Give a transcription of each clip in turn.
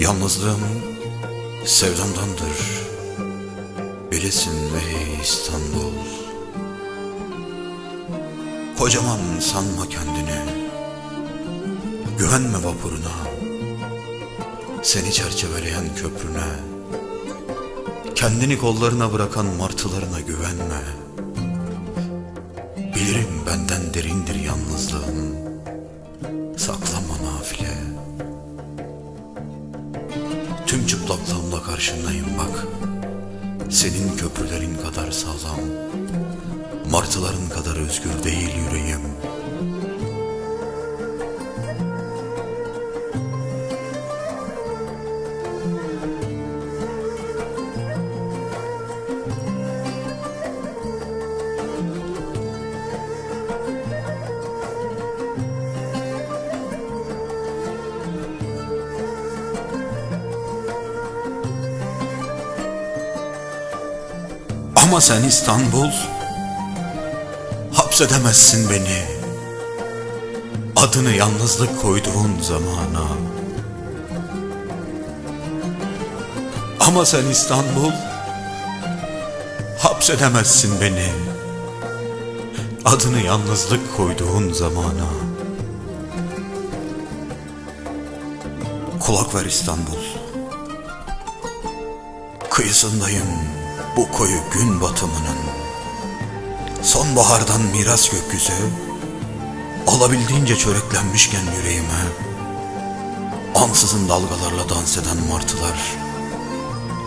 Yalnızlığım sevdamdandır. Bilesin ey İstanbul. Kocaman sanma kendini. Güvenme vapuruna. Seni çerçeveleyen köprüne. Kendini kollarına bırakan martılarına güvenme. Bilirim benden derindir yalnızlığın Tüm çıplaklığımla karşındayım bak. Senin köprülerin kadar sağlam Martıların kadar özgür değil yüreğim Ama sen İstanbul Hapsedemezsin beni. Adını yalnızlık koyduğun zamana. Ama sen İstanbul Hapsedemezsin beni. Adını yalnızlık koyduğun zamana. Kulak ver İstanbul. Kıyısındayım bu koyu gün batımının. Sonbahardan miras gökyüzü Olabildiğince çöreklenmişken yüreğime Ansızın dalgalarla dans eden martılar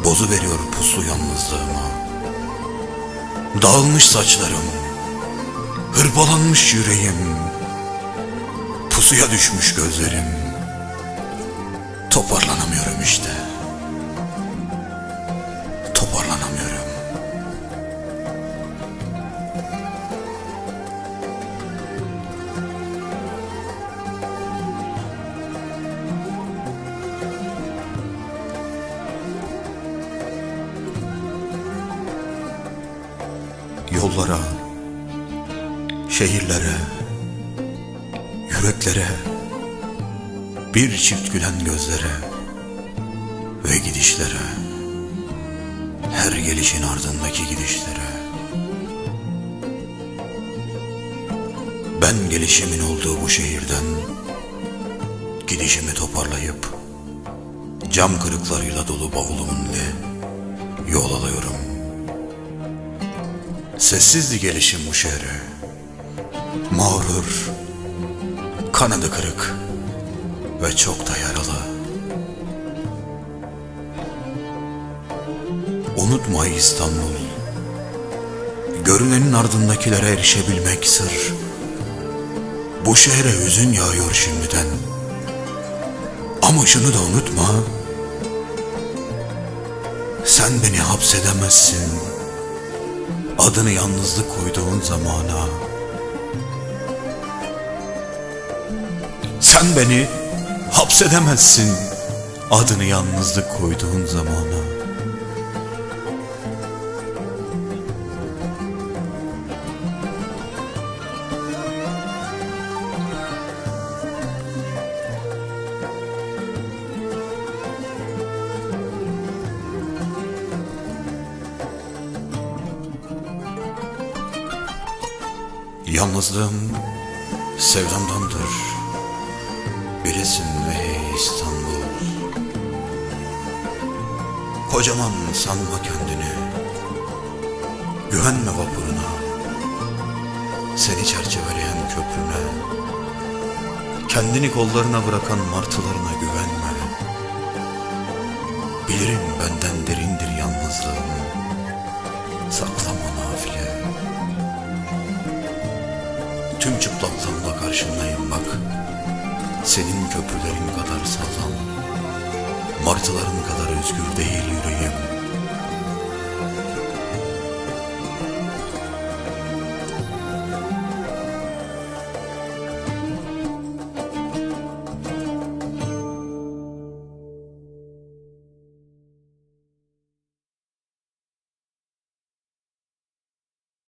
Bozu veriyor puslu yalnızlığıma. Dağılmış saçlarım Hırpalanmış yüreğim Pusuya düşmüş gözlerim. Toparlanamıyorum işte. Toparlanamıyorum Yollara, şehirlere, yüreklere, bir çift gülen gözlere ve gidişlere, her gelişin ardındaki gidişlere. Ben gelişimin olduğu bu şehirden gidişimi toparlayıp cam kırıklarıyla dolu bavulumun ile yol alıyorum. Sessizdi gelişim bu şehre. Mağrur, kanadı kırık ve çok da yaralı. Unutma İstanbul, görünenin ardındakilere erişebilmek sır. Bu şehre hüzün yağıyor şimdiden. Ama şunu da unutma, sen beni hapsedemezsin. Adını yalnızlık koyduğun zamana. Sen beni hapsedemezsin. Adını yalnızlık koyduğun zamana. Yalnızlığım sevdamdandır. Bilesin ey İstanbul. Kocaman sanma kendini. Güvenme vapuruna. Seni çerçeveleyen köprüne. Kendini kollarına bırakan martılarına güvenme. Bilirim benden derindir yalnızlığın Saklama nafile çıplaklığımla karşındayım bak. Senin köprülerin kadar sağlam Martıların kadar özgür değil yüreğim